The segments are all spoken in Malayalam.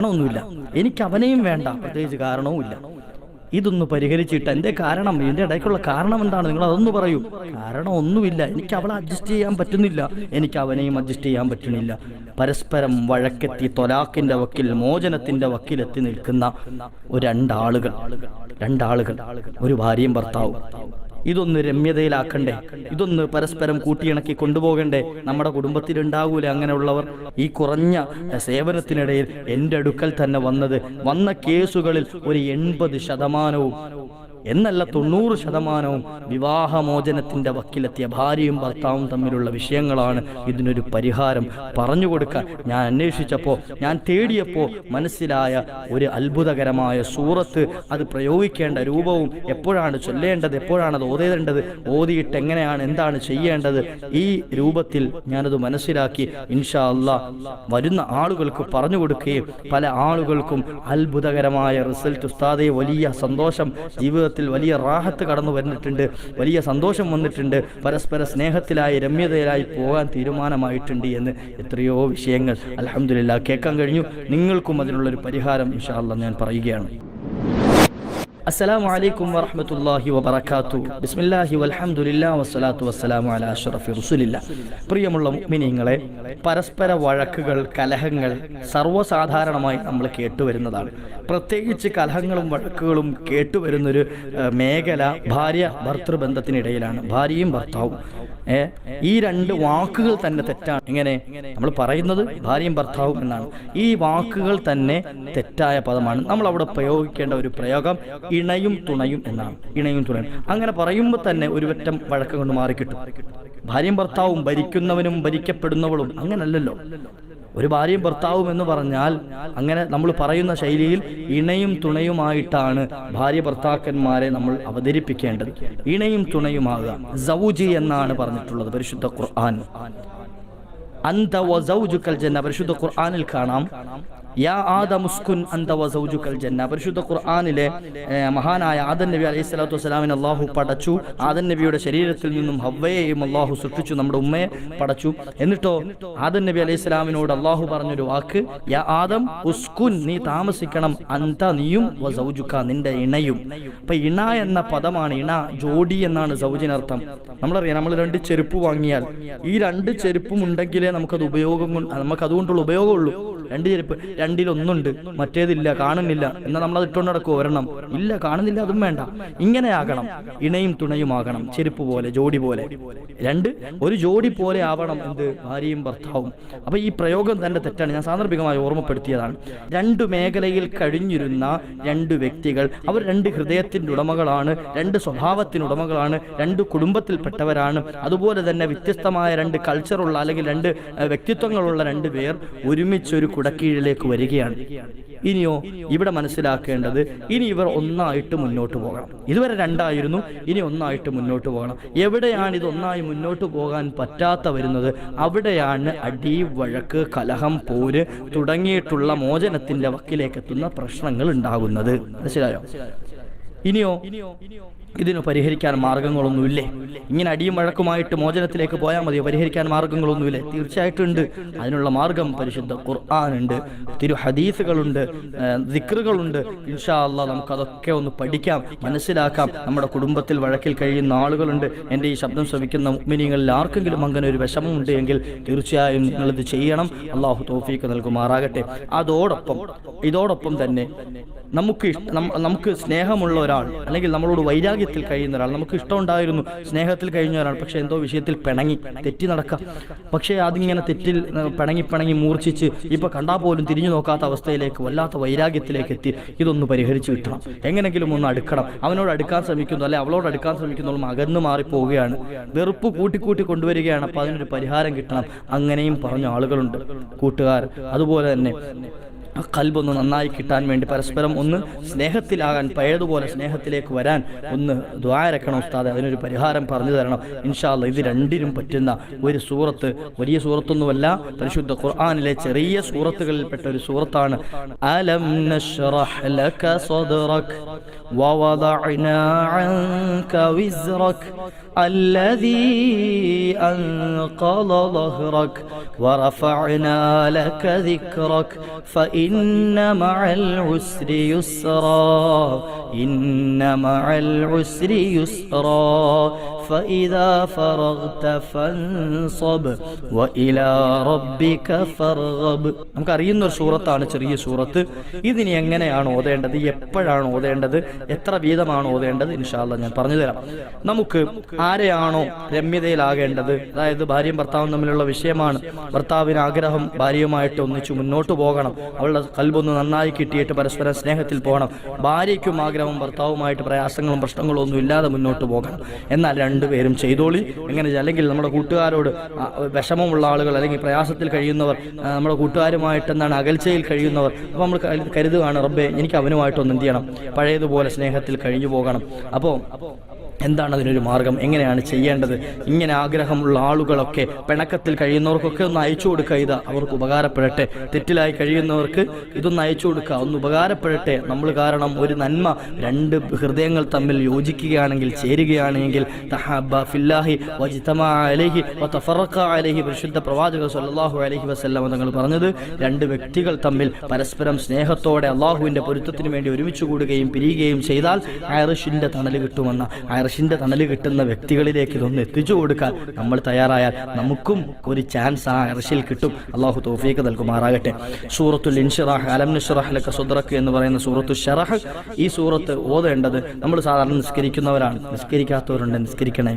കാരണമൊന്നുമില്ല. എനിക്ക് അവനെയും വേണ്ട. പ്രത്യേകിച്ച് കാരണവുമില്ല ഇതൊന്ന് പരിഹരിച്ചിട്ട് എന്റെ കാരണം എന്റെ ഇടയ്ക്കുള്ള കാരണം എന്താണ്? നിങ്ങൾ അതൊന്ന് പറയൂ. കാരണം ഒന്നുമില്ല എനിക്ക് അവളെ അഡ്ജസ്റ്റ് ചെയ്യാൻ പറ്റുന്നില്ല. എനിക്ക് അവനെയും അഡ്ജസ്റ്റ് ചെയ്യാൻ പറ്റുന്നില്ല. പരസ്പരം വഴക്കെത്തി തൊലാക്കിന്റെ വക്കിൽ മോചനത്തിന്റെ വക്കിലെത്തി നിൽക്കുന്ന ഒരു രണ്ടാളുകൾ രണ്ടാളുകൾ. ഒരു ഭാര്യയും ഭർത്താവും. ഇതൊന്ന് രമ്യതയിലാക്കണ്ടേ? ഇതൊന്ന് പരസ്പരം കൂട്ടിയിണക്കി കൊണ്ടുപോകണ്ടേ? നമ്മുടെ കുടുംബത്തിൽ ഉണ്ടാകൂലേ അങ്ങനെയുള്ളവർ? ഈ കുറഞ്ഞ സേവനത്തിനിടയിൽ എന്റെ അടുക്കൽ തന്നെ വന്നത് വന്ന കേസുകളിൽ ഒരു എൺപത് ശതമാനവും എന്നല്ല തൊണ്ണൂറ് ശതമാനവും വിവാഹമോചനത്തിന്റെ വക്കിലെത്തിയ ഭാര്യയും ഭർത്താവും തമ്മിലുള്ള വിഷയങ്ങളാണ് ഇതിനൊരു പരിഹാരം പറഞ്ഞു കൊടുക്കാൻ ഞാൻ അന്വേഷിച്ചപ്പോൾ ഞാൻ തേടിയപ്പോൾ മനസ്സിലായ ഒരു അത്ഭുതകരമായ സൂറത്ത് അത് പ്രയോഗിക്കേണ്ട രൂപവും എപ്പോഴാണ് ചൊല്ലേണ്ടത് എപ്പോഴാണ് അത് ഓതേണ്ടത് ഓതിയിട്ട് എങ്ങനെയാണ് എന്താണ് ചെയ്യേണ്ടത് ഈ രൂപത്തിൽ ഞാനത് മനസ്സിലാക്കി ഇൻഷാ അല്ല വരുന്ന ആളുകൾക്ക് പറഞ്ഞു കൊടുക്കുകയും പല ആളുകൾക്കും അത്ഭുതകരമായ റിസൾട്ട് ഉസ്താദെ വലിയ സന്തോഷം ജീവിതത്തിൽ വലിയ റാഹത്ത് കടന്നു വന്നിട്ടുണ്ട് വലിയ സന്തോഷം വന്നിട്ടുണ്ട്. പരസ്പര സ്നേഹത്തിലായി രമ്യതയിലായി പോകാൻ തീരുമാനമായിട്ടുണ്ട് എന്ന് എത്രയോ വിഷയങ്ങൾ. അലഹമില്ല കേൾക്കാൻ കഴിഞ്ഞു. നിങ്ങൾക്കും അതിനുള്ളൊരു പരിഹാരം ഇൻഷാ അല്ലാ ഞാൻ പറയുകയാണ്. അസ്സലാമു അലൈക്കും വറഹ്മത്തുള്ളാഹി വബറകാത്തു. ബിസ്മില്ലാഹി വൽഹംദുലില്ലാ വസ്സലാത്തു വസ്സലാമു അലാ അഷ്റഫി റസൂലില്ല. പ്രിയമുള്ള മുഅ്മിനീങ്ങളെ പരസ്പര വഴക്കുകൾ കലഹങ്ങൾ സർവസാധാരണമായി നമ്മൾ കേട്ടുവരുന്നതാണ്. പ്രത്യേകിച്ച് കലഹങ്ങളും വഴക്കുകളും കേട്ടുവരുന്നൊരു മേഖല ഭാര്യ ഭർത്തൃബന്ധത്തിനിടയിലാണ്. ഭാര്യയും ഭർത്താവും. ഈ രണ്ട് വാക്കുകൾ തന്നെ തെറ്റാണ്. എങ്ങനെ? നമ്മൾ പറയുന്നത് ഭാര്യയും ഭർത്താവും എന്നാണ്. ഈ വാക്കുകൾ തന്നെ തെറ്റായ പദമാണ്. നമ്മൾ അവിടെ പ്രയോഗിക്കേണ്ട ഒരു പ്രയോഗം ഇണയും തുണയും എന്നാണ്. ഇണയും തുണയും. അങ്ങനെ പറയുമ്പോൾ തന്നെ ഒരു വറ്റം വഴക്കം കൊണ്ട് മാറിക്കിട്ടും. ഭാര്യയും ഭർത്താവും ഭരിക്കുന്നവനും ഭരിക്കപ്പെടുന്നവളും അങ്ങനല്ലല്ലോ. ഒരു ഭാര്യയും ഭർത്താവും എന്ന് പറഞ്ഞാൽ അങ്ങനെ നമ്മൾ പറയുന്ന ശൈലിയിൽ ഇണയും തുണയുമായിട്ടാണ് ഭാര്യ ഭർത്താക്കന്മാരെ നമ്മൾ അവതരിപ്പിക്കേണ്ടത്. ഇണയും തുണയുമാകുക സൗജി എന്നാണ് പറഞ്ഞിട്ടുള്ളത് പരിശുദ്ധ ഖുർആൻ. അന്ത വസൗജുക്കൽ ജന്ന പരിശുദ്ധ ഖുർആനിൽ കാണാം. യാ ആദമുസ്കുൻ അന്ത വസൗജുക്കൽ ജന്ന. പരിശുദ്ധ ഖുർആനിലെ മഹാനായ ആദൻ നബി അലൈഹി സ്വലാത്തു വസ്സലാമിനെ അള്ളാഹു പടച്ചു. ആദൻ നബിയുടെ ശരീരത്തിൽ നിന്നും ഹവ്വയെയും അള്ളാഹു സൃഷ്ടിച്ചു. നമ്മുടെ ഉമ്മയെ പടച്ചു. എന്നിട്ടോ ആദൻ നബി അലൈഹി സ്വലാമിനോട് അള്ളാഹു പറഞ്ഞൊരു വാക്ക്. യാ ആദം ഉസ്കുൻ നീ താമസിക്കണം. അന്ത നീയും വസൗജുക്ക നിന്റെ ഇണയും. അപ്പൊ ഇണ എന്ന പദമാണ് ഇണ. ജോഡി എന്നാണ് സൗജിനർത്ഥം. നമ്മളറിയാം നമ്മൾ രണ്ട് ചെരുപ്പ് വാങ്ങിയാൽ ഈ രണ്ട് ചെരുപ്പും ഉണ്ടെങ്കിലേ നമുക്കത് ഉപയോഗം കൊണ്ട് നമുക്ക് അതുകൊണ്ടുള്ള ഉപയോഗമുള്ളൂ. രണ്ട് ചെരുപ്പ് രണ്ടിലൊന്നുണ്ട്. മറ്റേതില്ല കാണുന്നില്ല എന്നാൽ നമ്മൾ അത് ഇട്ടുകൊണ്ട് നടക്കുമോ ഒരെണ്ണം. ഇല്ല കാണുന്നില്ല അതും വേണ്ട. ഇങ്ങനെ ഇങ്ങനെയാകണം ഇണയും തുണയുമാകണം ചെരുപ്പ് പോലെ ജോഡി പോലെ. രണ്ട് ഒരു ജോഡി പോലെ ആവണം എന്ത്? ഭാര്യയും ഭർത്താവും. അപ്പൊ ഈ പ്രയോഗം തന്നെ തെറ്റാണ്. ഞാൻ സാന്ദർഭികമായി ഓർമ്മപ്പെടുത്തിയതാണ്. രണ്ട് മേഖലയിൽ കഴിഞ്ഞിരുന്ന രണ്ട് വ്യക്തികൾ അവർ രണ്ട് ഹൃദയത്തിന്റെ ഉടമകളാണ് രണ്ട് സ്വഭാവത്തിന് ഉടമകളാണ് രണ്ട് കുടുംബത്തിൽപ്പെട്ടവരാണ്. അതുപോലെ തന്നെ വ്യത്യസ്തമായ രണ്ട് കൾച്ചറുള്ള അല്ലെങ്കിൽ രണ്ട് വ്യക്തിത്വങ്ങളുള്ള രണ്ട് പേർ ഒരുമിച്ചൊരു കുടക്കീഴിലേക്ക് വരികയാണ്. ഇനിയോ ഇവിടെ മനസ്സിലാക്കേണ്ടത് ഇനി ഇവർ ഒന്നായിട്ട് മുന്നോട്ട് പോകണം. ഇതുവരെ രണ്ടായിരുന്നു ഇനി ഒന്നായിട്ട് മുന്നോട്ട് പോകണം. എവിടെയാണ് ഇത് ഒന്നായി മുന്നോട്ട് പോകാൻ പറ്റാത്ത വരുന്നത്? അവിടെയാണ് അടി വഴക്ക് കലഹം പോര് തുടങ്ങിയിട്ടുള്ള മോചനത്തിന്റെ വക്കിലേക്ക് എത്തുന്ന പ്രശ്നങ്ങൾ ഉണ്ടാകുന്നത്. മനസ്സിലായോ? ഇനിയോ ഇതിന് പരിഹരിക്കാൻ മാർഗങ്ങളൊന്നുമില്ലേ? ഇങ്ങനെ അടിയും വഴക്കുമായിട്ട് മോചനത്തിലേക്ക് പോയാൽ മതിയോ? പരിഹരിക്കാൻ മാർഗങ്ങളൊന്നുമില്ലേ? തീർച്ചയായിട്ടും ഉണ്ട്. അതിനുള്ള മാർഗം പരിശുദ്ധ ഖുർആാനുണ്ട് തിരു ഹദീസുകളുണ്ട്. ദിക്റുകളുണ്ട്. ഇൻഷാ അല്ലാ നമുക്കതൊക്കെ ഒന്ന് പഠിക്കാം മനസ്സിലാക്കാം. നമ്മുടെ കുടുംബത്തിൽ വഴക്കിൽ കഴിയുന്ന ആളുകളുണ്ട്. എന്റെ ഈ ശബ്ദം ശ്രമിക്കുന്ന മിനിങ്ങളിൽ ആർക്കെങ്കിലും അങ്ങനെ ഒരു വിഷമമുണ്ട് എങ്കിൽ തീർച്ചയായും നിങ്ങളിത് ചെയ്യണം. അള്ളാഹു തോഫീക്ക് നൽകുമാറാകട്ടെ. അതോടൊപ്പം ഇതോടൊപ്പം തന്നെ നമുക്ക് നമുക്ക് സ്നേഹമുള്ള ഒരാൾ അല്ലെങ്കിൽ നമ്മളോട് വൈരാഗ്യത്തിൽ കഴിയുന്ന ഒരാൾ നമുക്ക് ഇഷ്ടമുണ്ടായിരുന്നു. സ്നേഹത്തിൽ കഴിഞ്ഞ ഒരാൾ പക്ഷെ എന്തോ വിഷയത്തിൽ പിണങ്ങി തെറ്റി നടക്കാം പക്ഷേ അതിങ്ങനെ തെറ്റിൽ പിണങ്ങി പിണങ്ങി മൂർച്ഛിച്ച് ഇപ്പൊ കണ്ടാൽ പോലും തിരിഞ്ഞു നോക്കാത്ത അവസ്ഥയിലേക്ക് വല്ലാത്ത വൈരാഗ്യത്തിലേക്ക് എത്തി. ഇതൊന്ന് പരിഹരിച്ചു കിട്ടണം എങ്ങനെങ്കിലും ഒന്ന് അടുക്കണം. അവനോട് അടുക്കാൻ ശ്രമിക്കുന്നു അല്ലെ അവളോട് അടുക്കാൻ ശ്രമിക്കുന്നു അകന്നു മാറി പോവുകയാണ്. വെറുപ്പ് കൂട്ടിക്കൂട്ടി കൊണ്ടുവരികയാണ്. അപ്പൊ അതിനൊരു പരിഹാരം കിട്ടണം. അങ്ങനെയും പറഞ്ഞ ആളുകളുണ്ട്. കൂട്ടുകാർ അതുപോലെ തന്നെ ആ കൽബൊന്ന് നന്നായി കിട്ടാൻ വേണ്ടി പരസ്പരം ഒന്ന് സ്നേഹത്തിലാകാൻ പഴയതുപോലെ സ്നേഹത്തിലേക്ക് വരാൻ ഒന്ന് ദ്വാരക്കണം ഉസ്താദ് അതിനൊരു പരിഹാരം പറഞ്ഞു തരണം. ഇൻഷാല്ല ഇത് രണ്ടിനും പറ്റുന്ന ഒരു സൂറത്ത് വലിയ സൂറത്തൊന്നുമല്ല പരിശുദ്ധ ഖുർആാനിലെ ചെറിയ സൂറത്തുകളിൽപ്പെട്ട ഒരു സൂറത്താണ്. അലം ലക വവദഅനാ الذي أنقض ظهرك ورفعنا لك ذكرك فإن مع العسر يسرا إن مع العسر يسرا. فإذا فرغت فانصب وإلى ربك فارغب നമുക്ക് അറിയുന്ന ഒരു സൂറത്താണ് ചെറിയ സൂറത്ത് ഇതിനി എങ്ങനെയാണ് ഓതേണ്ടത് എപ്പോഴാണ് ഓതേണ്ടത് എത്ര വീതമാണ് ഓതേണ്ടത് ഇൻഷാല്ല ഞാൻ പറഞ്ഞു തരാം നമുക്ക് ആരെയാണോ രമ്യതയിലാകേണ്ടത് അതായത് ഭാര്യയും ഭർത്താവും തമ്മിലുള്ള വിഷയമാണ് ഭർത്താവിന് ആഗ്രഹം ഭാര്യയുമായിട്ട് ഒന്നിച്ചു മുന്നോട്ട് പോകണം അവളുടെ കൽബൊന്ന് നന്നായി കിട്ടിയിട്ട് പരസ്പരം സ്നേഹത്തിൽ പോകണം ഭാര്യയ്ക്കും ആഗ്രഹം ഭർത്താവുമായിട്ട് പ്രയാസങ്ങളും പ്രശ്നങ്ങളും ഒന്നും ഇല്ലാതെ മുന്നോട്ട് പോകണം എന്നാൽ രണ്ടുപേരും ചെയ്തോളി. എങ്ങനെ അല്ലെങ്കിൽ നമ്മുടെ കൂട്ടുകാരോട് വിഷമമുള്ള ആളുകൾ അല്ലെങ്കിൽ പ്രയാസത്തിൽ കഴിയുന്നവർ നമ്മുടെ കൂട്ടുകാരുമായിട്ട് എന്താണ് അകൽച്ചയിൽ കഴിയുന്നവർ അപ്പോൾ നമ്മൾ കരു- കരുതുകയാണ് റബ്ബെ എനിക്ക് അവനുമായിട്ടൊന്ന് എന്ത് ചെയ്യണം? പഴയതുപോലെ സ്നേഹത്തിൽ കഴിഞ്ഞു പോകണം. അപ്പോൾ എന്താണ് അതിനൊരു മാർഗം? എങ്ങനെയാണ് ചെയ്യേണ്ടത്? ഇങ്ങനെ ആഗ്രഹമുള്ള ആളുകളൊക്കെ പിണക്കത്തിൽ കഴിയുന്നവർക്കൊക്കെ ഒന്ന് അയച്ചു കൊടുക്കുക. ഇത് അവർക്ക് ഉപകാരപ്പെടട്ടെ. തെറ്റിലായി കഴിയുന്നവർക്ക് ഇതൊന്ന് അയച്ചു കൊടുക്കുക. ഒന്ന് ഉപകാരപ്പെടട്ടെ. നമ്മൾ കാരണം ഒരു നന്മ രണ്ട് ഹൃദയങ്ങൾ തമ്മിൽ യോജിക്കുകയാണെങ്കിൽ ചേരുകയാണെങ്കിൽ ഫില്ലാഹി പരിശുദ്ധ പ്രവാചക സല്ലാഹു അലഹി വസ്ല്ലാം തങ്ങൾ പറഞ്ഞത് രണ്ട് വ്യക്തികൾ തമ്മിൽ പരസ്പരം സ്നേഹത്തോടെ അള്ളാഹുവിന്റെ പൊരുത്തത്തിന് വേണ്ടി ഒരുമിച്ച് കൂടുകയും പിരിയുകയും ചെയ്താൽ ഐറിഷിന്റെ തണൽ കിട്ടുമെന്ന ഐറിഷിന്റെ തണൽ കിട്ടുന്ന വ്യക്തികളിലേക്ക് ഇതൊന്ന് എത്തിച്ചു കൊടുക്കാൻ നമ്മൾ തയ്യാറായാൽ നമുക്കും ഒരു ചാൻസ് ആ ഐറിഷിൽ കിട്ടും. അള്ളാഹു തോഫീക്ക് നൽകുമാറാകട്ടെ. സൂറത്തുൽ ഇൻഷിറാഹ് അലം നിഷ്റഹ് ലക സുദ്റക്ക് എന്ന് പറയുന്ന സൂറത്തു ഷറഹ്. ഈ സൂറത്ത് ഓതേണ്ടത് നമ്മൾ സാധാരണ നിസ്കരിക്കുന്നവരാണ്. നിസ്കരിക്കാത്തവരുണ്ട് നിസ്കരിക്കണേ.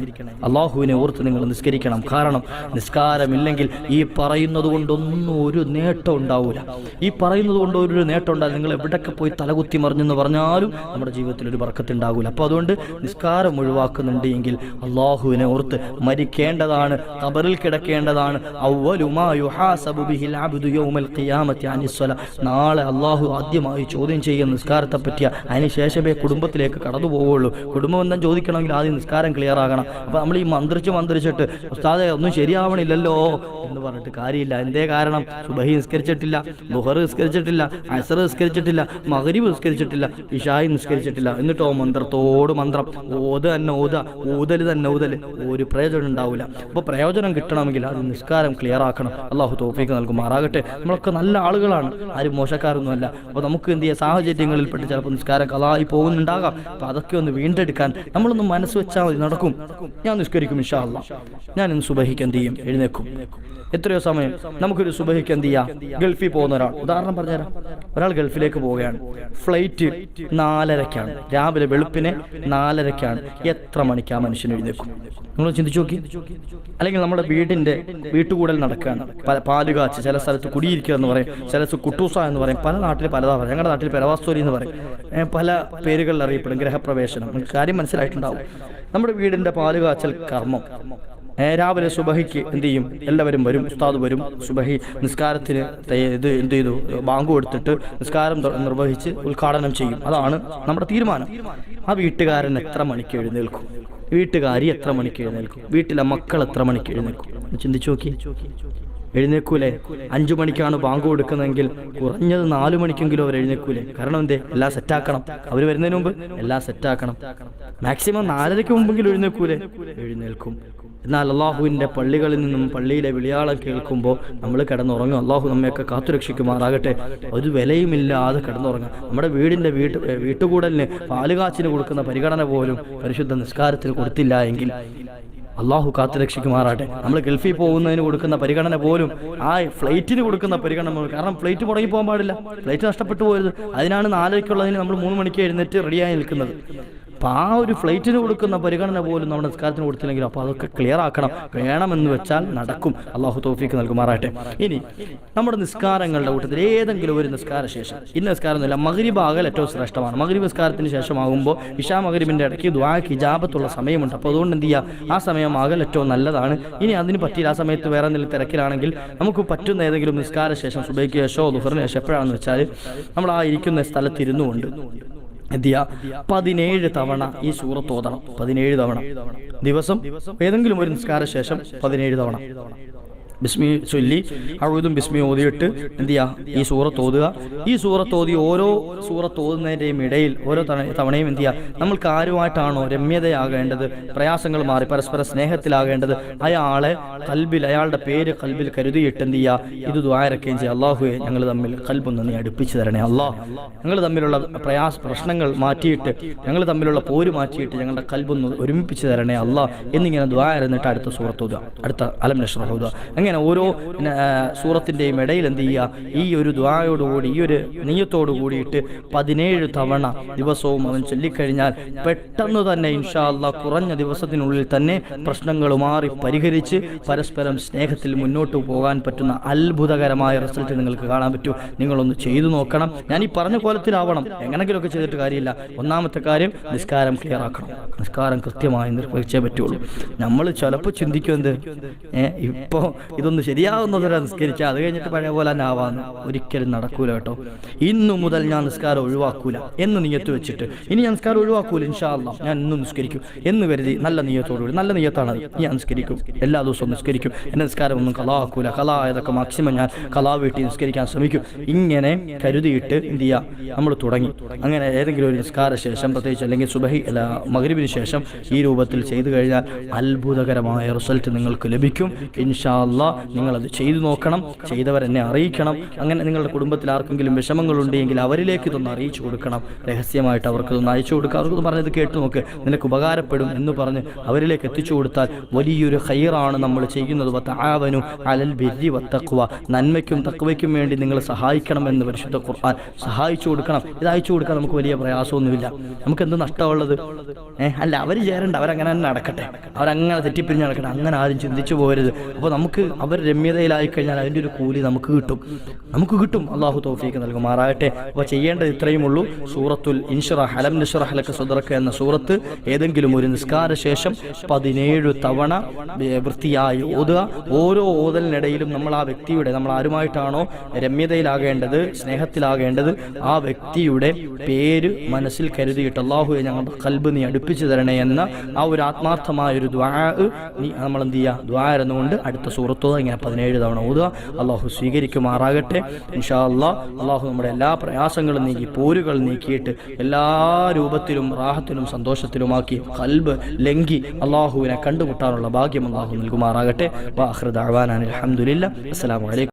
അള്ളാഹുവിനെ ഓർത്ത് നിങ്ങൾ നിസ്കരിക്കണം. കാരണം നിസ്കാരമില്ലെങ്കിൽ ഈ പറയുന്നത് കൊണ്ടൊന്നും ഒരു നേട്ടം ഉണ്ടാവില്ല ഈ പറയുന്നത് കൊണ്ട് ഒരു നേട്ടം ഉണ്ടാവില്ല നിങ്ങൾ എവിടെയൊക്കെ പോയി തലകുത്തി മറിഞ്ഞെന്ന് പറഞ്ഞാലും നമ്മുടെ ജീവിതത്തിൽ ഒരു ബർക്കത്ത് ഉണ്ടാവില്ല അപ്പോൾ അതുകൊണ്ട് നിസ്കാരം ഒഴിവാക്കുന്നുണ്ട് എങ്കിൽ അള്ളാഹുവിനെ ഓർത്ത് മരിക്കേണ്ടതാണ് കബറിൽ കിടക്കേണ്ടതാണ്. നാളെ അള്ളാഹു ആദ്യമായി ചോദ്യം ചെയ്യുന്ന നിസ്കാരത്തെ പറ്റിയ അതിനുശേഷമേ കുടുംബത്തിലേക്ക് കടന്നു പോവുള്ളൂ. കുടുംബബന്ധം ചോദിക്കണമെങ്കിൽ ആദ്യം നിസ്കാരം ക്ലിയർ ആകണം. അപ്പൊ നമ്മൾ ഈ മന്ത്രിച്ച് മന്ത്രിച്ചിട്ട് ഉസ്താദെ ഒന്നും ശരിയാവണില്ലല്ലോ എന്ന് പറഞ്ഞിട്ട് കാര്യമില്ല. എന്തേ കാരണം? സുബഹി നിസ്കരിച്ചിട്ടില്ല ബുഹർ നിസ്കരിച്ചിട്ടില്ല അസർ നിസ്കരിച്ചിട്ടില്ല മകരിബ് നിസ്കരിച്ചിട്ടില്ല ഇഷായി നിസ്കരിച്ചിട്ടില്ല. എന്നിട്ടോ മന്ത്രത്തോട് മന്ത്രം ഓത് തന്നെ ഊത ഊതൽ തന്നെ ഊതൽ. ഒരു പ്രയോജനം ഉണ്ടാവില്ല അപ്പോൾ പ്രയോജനം കിട്ടണമെങ്കിൽ അത് നിസ്കാരം ക്ലിയർ ആക്കണം. അള്ളാഹു തോഫിക്ക് നൽകുമാറാകട്ടെ. നമ്മളൊക്കെ നല്ല ആളുകളാണ്. ആരും മോശക്കാരൊന്നുമല്ല. അപ്പോൾ നമുക്ക് എന്ത് ചെയ്യാം? സാഹചര്യങ്ങളിൽ പെട്ട് ചിലപ്പോൾ നിസ്കാരം കലായി പോകുന്നുണ്ടാകാം. അപ്പോൾ അതൊക്കെ ഒന്ന് വീണ്ടെടുക്കാൻ നമ്മളൊന്ന് മനസ്സ് വെച്ചാൽ മതി. നടക്കും. ഞാൻ നിസ്കരിക്കും ഇൻഷാ അല്ലാ ഞാൻ ഇന്ന് സുബഹിക്ക് എന്ത് ചെയ്യും? എഴുന്നേക്കും എത്രയോ സമയം നമുക്കൊരു സുബഹിക്ക് എന്ത് ചെയ്യാം? ഗൾഫിൽ പോകുന്ന ഒരാൾ. ഉദാഹരണം പറഞ്ഞുതരാം. ഒരാൾ ഗൾഫിലേക്ക് പോവുകയാണ്. ഫ്ലൈറ്റ് നാലരക്കാണ്. രാവിലെ വെളുപ്പിനെ നാലരക്കാണ്. എത്ര മണിക്ക് ആ മനുഷ്യൻ എഴുന്നേക്കും നിങ്ങൾ ചിന്തിച്ചു നോക്കി. അല്ലെങ്കിൽ നമ്മുടെ വീടിന്റെ വീട്ടുകൂടൽ നടക്കുകയാണ്. പല പാലുകാച്ച് ചില സ്ഥലത്ത് കുടിയിരിക്കുക എന്ന് പറയും. ചില സ്ഥലത്ത് കുട്ടൂസ എന്ന് പറയും. പല നാട്ടിൽ പലതാ പറയും. ഞങ്ങളുടെ നാട്ടിൽ പെരവാസ്തോരി എന്ന് പറയും. പല പേരുകളിൽ അറിയപ്പെടും. ഗ്രഹപ്രവേശനം. കാര്യം മനസ്സിലായിട്ടുണ്ടാവും. നമ്മുടെ വീടിന്റെ പാലുകാച്ചൽ കർമ്മം. രാവിലെ സുബഹിക്ക് എന്ത് ചെയ്യും? എല്ലാവരും വരും ഉസ്താദ് വരും. സുബഹി നിസ്കാരത്തിന് ഇത് എന്ത് ചെയ്തു? ബാങ്ക് കൊടുത്തിട്ട് നിസ്കാരം നിർവഹിച്ച് ഉദ്ഘാടനം ചെയ്യും. അതാണ് നമ്മുടെ തീരുമാനം. ആ വീട്ടുകാരൻ എത്ര മണിക്ക് എഴുന്നേൽക്കും? വീട്ടുകാരി എത്ര മണിക്ക് എഴുന്നേൽക്കും? വീട്ടിലെ മക്കൾ എത്ര മണിക്ക് എഴുന്നേൽക്കും? ചിന്തിച്ചു നോക്കി. എഴുന്നേക്കൂലേ അഞ്ചു മണിക്കാണ് ബാങ്ക് കൊടുക്കുന്നതെങ്കിൽ കുറഞ്ഞത് നാലു മണിക്കെങ്കിലും അവർ എഴുന്നേക്കൂലേ കാരണം എന്തേ? എല്ലാം സെറ്റാക്കണം. അവർ വരുന്നതിന് മുമ്പ് എല്ലാം സെറ്റാക്കണം. മാക്സിമം നാലരയ്ക്ക് മുമ്പെങ്കിലും എഴുന്നേക്കൂലേ എഴുന്നേൽക്കും. എന്നാൽ അള്ളാഹുവിന്റെ പള്ളികളിൽ നിന്നും പള്ളിയിലെ വിളിയാളം കേൾക്കുമ്പോൾ നമ്മൾ കിടന്നുറങ്ങും. അള്ളാഹു നമ്മയൊക്കെ കാത്തുരക്ഷിക്കുമാറാകട്ടെ. ഒരു വിലയുമില്ലാതെ കിടന്നുറങ്ങും. നമ്മുടെ വീടിന്റെ വീട്ട് വീട്ടുകൂടലിന് പാലുകാച്ചിന് കൊടുക്കുന്ന പരിഗണന പോലും പരിശുദ്ധ നിസ്കാരത്തിന് കൊടുത്തില്ല എങ്കിൽ അള്ളാഹു കാത്തു രക്ഷിക്കുമാറാട്ടെ നമ്മൾ ഗൾഫിൽ പോകുന്നതിന് കൊടുക്കുന്ന പരിഗണന പോലും ആ ഫ്ലൈറ്റിന് കൊടുക്കുന്ന പരിഗണന പോലും. കാരണം ഫ്ലൈറ്റ് മുടങ്ങി പോകാൻ പാടില്ല. ഫ്ലൈറ്റ് നഷ്ടപ്പെട്ടു പോയത്. അതിനാണ് നാലരയ്ക്കുള്ളതിന് നമ്മൾ മൂന്ന് മണിക്ക് എഴുന്നേറ്റ് റെഡിയായി നിൽക്കുന്നത്. അപ്പം ആ ഒരു ഫ്ലൈറ്റിന് കൊടുക്കുന്ന പരിഗണന പോലും നമ്മുടെ നിസ്കാരത്തിന് കൊടുത്തില്ലെങ്കിലും അപ്പോൾ അതൊക്കെ ക്ലിയർ ആക്കണം. വേണമെന്ന് വെച്ചാൽ നടക്കും. അള്ളാഹു തോഫിക്ക് നൽകുമാറാട്ടെ ഇനി നമ്മുടെ നിസ്കാരങ്ങളുടെ കൂട്ടത്തിൽ ഏതെങ്കിലും ഒരു നിസ്കാര ശേഷം. ഇന്ന നിസ്കാരം ഒന്നുമില്ല മഗ്രിബ് ആകൽ ഏറ്റവും ശ്രേഷ്ഠമാണ്. മഗ്രിബ് നിസ്കാരത്തിന് ശേഷമാകുമ്പോൾ ഇഷാ മഗ്രിബിന്റെ ഇടയ്ക്ക് ദ്വാക്ക് ഇജാബത്തുള്ള സമയമുണ്ട്. അപ്പോൾ അതുകൊണ്ട് എന്ത് ചെയ്യുക ആ സമയം ആകൽ ഏറ്റവും നല്ലതാണ്. ഇനി അതിന് പറ്റിയില്ല. ആ സമയത്ത് വേറെ എന്തെങ്കിലും തിരക്കിലാണെങ്കിൽ നമുക്ക് പറ്റുന്ന ഏതെങ്കിലും നിസ്കാര ശേഷം സുബൈക്ക് ശേഷോ ദുഹറിന് ശേഷം എപ്പോഴാണെന്ന് വെച്ചാൽ നമ്മൾ ആ ഇരിക്കുന്ന സ്ഥലത്ത് ചെയ്യുക പതിനേഴ് തവണ ഈ സൂറത്ത് ഓതണം. പതിനേഴ് തവണ. ദിവസം ഏതെങ്കിലും ഒരു നിസ്കാര ശേഷം പതിനേഴ് തവണ. ബിസ്മി ചൊല്ലി അഴുതും ബിസ്മി ഓതിയിട്ട് എന്ത് ചെയ്യുക ഈ സൂറത്ത് ഓതുക. ഈ സൂറത്ത് ഓതി ഓരോ സൂറത്ത് ഓതുന്നതിന്റെയും ഇടയിൽ ഓരോ തവണയും എന്ത് ചെയ്യുക നമ്മൾക്ക് ആരുമായിട്ടാണോ രമ്യതയാകേണ്ടത്? പ്രയാസങ്ങൾ മാറി പരസ്പര സ്നേഹത്തിലാകേണ്ടത്? അയാളെ കൽബിൽ അയാളുടെ പേര് കൽബിൽ കരുതിയിട്ട് എന്ത് ചെയ്യുക ഇത് ദ്വാരക്കുകയും ചെയ്യുക അള്ളാഹുവെ ഞങ്ങൾ തമ്മിൽ കൽബൊന്ന് നീ അടുപ്പിച്ചു തരണേ അള്ളാഹ് ഞങ്ങൾ തമ്മിലുള്ള പ്രയാസ പ്രശ്നങ്ങൾ മാറ്റിയിട്ട് ഞങ്ങൾ തമ്മിലുള്ള പോര് മാറ്റിയിട്ട് ഞങ്ങളുടെ കൽബൊന്ന് ഒരുമിപ്പിച്ച് തരണേ അള്ളാഹ് എന്നിങ്ങനെ ദ്വാരന്നിട്ട് അടുത്ത സൂറത്ത് ഓതുക. അടുത്ത അലം ഓതുക. അങ്ങനെ ഓരോ ആ, സൂറത്തിന്റെയും ഇടയിൽ എന്ത് ചെയ്യുക? ഈ ഒരു ദ്വായോടുകൂടി ഈ ഒരു നെയ്യത്തോടു കൂടിയിട്ട് പതിനേഴ് തവണ ദിവസവും അവൻ ചൊല്ലിക്കഴിഞ്ഞാൽ പെട്ടെന്ന് തന്നെ ഇൻഷാ അള്ളാഹ് കുറഞ്ഞ ദിവസത്തിനുള്ളിൽ തന്നെ പ്രശ്നങ്ങൾ മാറി പരിഹരിച്ച് പരസ്പരം സ്നേഹത്തിൽ മുന്നോട്ട് പോകാൻ പറ്റുന്ന അത്ഭുതകരമായ റിസൾട്ട് നിങ്ങൾക്ക് കാണാൻ പറ്റും. നിങ്ങളൊന്ന് ചെയ്തു നോക്കണം. ഞാൻ ഈ പറഞ്ഞ കോലത്തിലാവണം. എങ്ങനെങ്കിലുമൊക്കെ ചെയ്തിട്ട് കാര്യമില്ല. ഒന്നാമത്തെ കാര്യം നിസ്കാരം ക്ലിയർ ആക്കണം. നിസ്കാരം കൃത്യമായി നിർവഹിച്ചേ പറ്റുള്ളൂ. നമ്മൾ ചിലപ്പോൾ ചിന്തിക്കും എന്ത്? ഇപ്പോൾ ഇതൊന്ന് ശരിയാവുന്നതുവരെ നിസ്കരിച്ചാൽ അത് കഴിഞ്ഞിട്ട് പഴയ പോലെ തന്നെ ആവാന്ന്. ഒരിക്കലും നടക്കൂല കേട്ടോ. ഇന്നു മുതൽ ഞാൻ നിസ്കാരം ഒഴിവാക്കൂല എന്ന് നീയത്ത് വെച്ചിട്ട്. ഇനി ഞാൻ നിസ്കാരം ഒഴിവാക്കൂല ഇൻഷാല്ല ഞാൻ ഇന്നും നിസ്കരിക്കും. എന്ന് കരുതി നല്ല നീയത്തോടുകൂടി നല്ല നീയത്താണ്. ഞാൻ നിസ്കരിക്കും. എല്ലാ ദിവസവും നിസ്കരിക്കും. എന്റെ നിസ്കാരം ഒന്നും കലാക്കൂല. കലാ ഏതൊക്കെ മാക്സിമം ഞാൻ കലാ വീട്ടിൽ നിസ്കരിക്കാൻ ശ്രമിക്കും. ഇങ്ങനെ കരുതിയിട്ട് എന്ത് ചെയ്യുക നമ്മൾ തുടങ്ങി. അങ്ങനെ ഏതെങ്കിലും ഒരു നിസ്കാര ശേഷം പ്രത്യേകിച്ച് അല്ലെങ്കിൽ സുബഹി അല്ല മകരുവിന് ശേഷം ഈ രൂപത്തിൽ ചെയ്തു കഴിഞ്ഞാൽ അത്ഭുതകരമായ റിസൾട്ട് നിങ്ങൾക്ക് ലഭിക്കും. ഇൻഷാ അല്ലാ നിങ്ങളത് ചെയ്തു നോക്കണം ചെയ്തവരെന്നെ അറിയിക്കണം. അങ്ങനെ നിങ്ങളുടെ കുടുംബത്തിൽ ആർക്കെങ്കിലും വിഷമങ്ങളുണ്ടെങ്കിൽ അവരിലേക്ക് ഇതൊന്ന് അറിയിച്ചു കൊടുക്കണം. രഹസ്യമായിട്ട് അവർക്ക് ഇതൊന്ന് അയച്ചു കൊടുക്കുക. അവർക്ക് പറഞ്ഞത് കേട്ട് നോക്ക്. നിനക്ക് ഉപകാരപ്പെടും എന്ന് പറഞ്ഞ് അവരിലേക്ക് എത്തിച്ചു കൊടുത്താൽ വലിയൊരു ഹൈറാണ് നമ്മൾ ചെയ്യുന്നത്. വത്താവനു അലൽ ബിരി വത്തക്കുവ നന്മയ്ക്കും തക്കുവയ്ക്കും വേണ്ടി നിങ്ങൾ സഹായിക്കണം എന്ന് പരിശുദ്ധ ഖുർആൻ സഹായിച്ചു കൊടുക്കണം. ഇത് അയച്ചു കൊടുക്കാൻ നമുക്ക് വലിയ പ്രയാസമൊന്നുമില്ല. നമുക്ക് എന്ത് നഷ്ടമുള്ളത്? ഏഹ് അല്ല അവർ ചേരണ്ട. അവരങ്ങനെ തന്നെ നടക്കട്ടെ. അവരങ്ങനെ തെറ്റിപ്പിരിഞ്ഞ് നടക്കട്ടെ. അങ്ങനെ ആരും ചിന്തിച്ചു പോകരുത്. അപ്പോൾ നമുക്ക് അവർ രമ്യതയിലായി കഴിഞ്ഞാൽ അതിന്റെ ഒരു കൂലി നമുക്ക് കിട്ടും. നമുക്ക് കിട്ടും. അള്ളാഹു തൗഫീക്ക് നൽകുമാറാകട്ടെ. അപ്പോൾ ചെയ്യേണ്ടത് ഇത്രയും ഉള്ളൂ സൂറത്തുൽ ഇൻഷറഹ് അലം നിഷറഹ് ലക സദറക എന്ന സൂറത്ത് ഏതെങ്കിലും ഒരു നിസ്കാര ശേഷം പതിനേഴ് തവണ വൃത്തിയായി ഓതുക. ഓരോ ഓതലിനിടയിലും നമ്മൾ ആ വ്യക്തിയുടെ നമ്മൾ ആരുമായിട്ടാണോ രമ്യതയിലാകേണ്ടത് സ്നേഹത്തിലാകേണ്ടത് ആ വ്യക്തിയുടെ പേര് മനസ്സിൽ കരുതിയിട്ട് അള്ളാഹുവെ ഞങ്ങളുടെ കൽബ് നീ അടുപ്പിച്ചു തരണേ എന്ന ആ ഒരു ആത്മാർത്ഥമായ ഒരു ദ്വാ നീ നമ്മൾ എന്ത് ചെയ്യുക? ദ്വാ എന്നുകൊണ്ട് അടുത്ത സൂറത്തോ ഇങ്ങനെ പതിനേഴ് തവണ ഓതുക. അള്ളാഹു സ്വീകരിക്കുമാറാകട്ടെ. ഇൻഷാ അള്ളാഹ് അള്ളാഹു നമ്മുടെ എല്ലാ പ്രയാസങ്ങളും നീക്കി പോരുകൾ നീക്കിയിട്ട് എല്ലാ രൂപത്തിലും റാഹത്തിലും സന്തോഷത്തിലുമാക്കി കൽബ് ലംഘി അള്ളാഹുവിനെ കണ്ടുമുട്ടാനുള്ള ഭാഗ്യം അള്ളാഹു നൽകുമാറാകട്ടെ. വാഹൃദ് അഹ്വാനാൻ അലഹമുല്ല അസ്സലാമു അലൈക്കും.